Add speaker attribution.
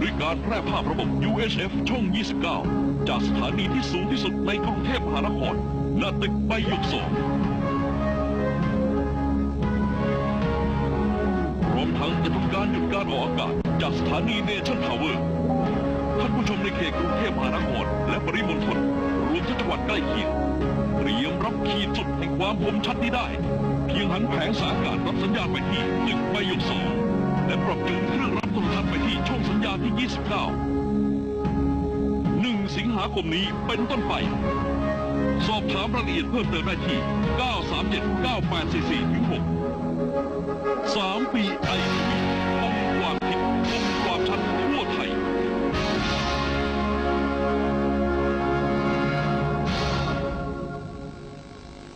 Speaker 1: ด้วยการแพร่ภาพระบบ UHF ช่อง 29 จากสถานีที่สูงที่สุดในกรุงเทพมหานครณตึกใบหยกสองรวมทั้งจะทำการหยุดการออกอากาศจากสถานีเนชั่นทาวเวอร์ท่านผู้ชมในเขตกรุงเทพมหานครและปริมณฑลรวมทั้งจังหวัดใกล้เคียงเตรียมรับขีดสุดแห่งความคมชัดนี้ได้ เพียงหันแผงสายกาศรับสัญญาณไปที่ตึกใบหยกสอง ช่องสัญญาที่ 29 1 สิงหาคมนี้เป็นต้นไป สอบถามรายละเอียดเพิ่มเติมได้ที่ 937 9844 6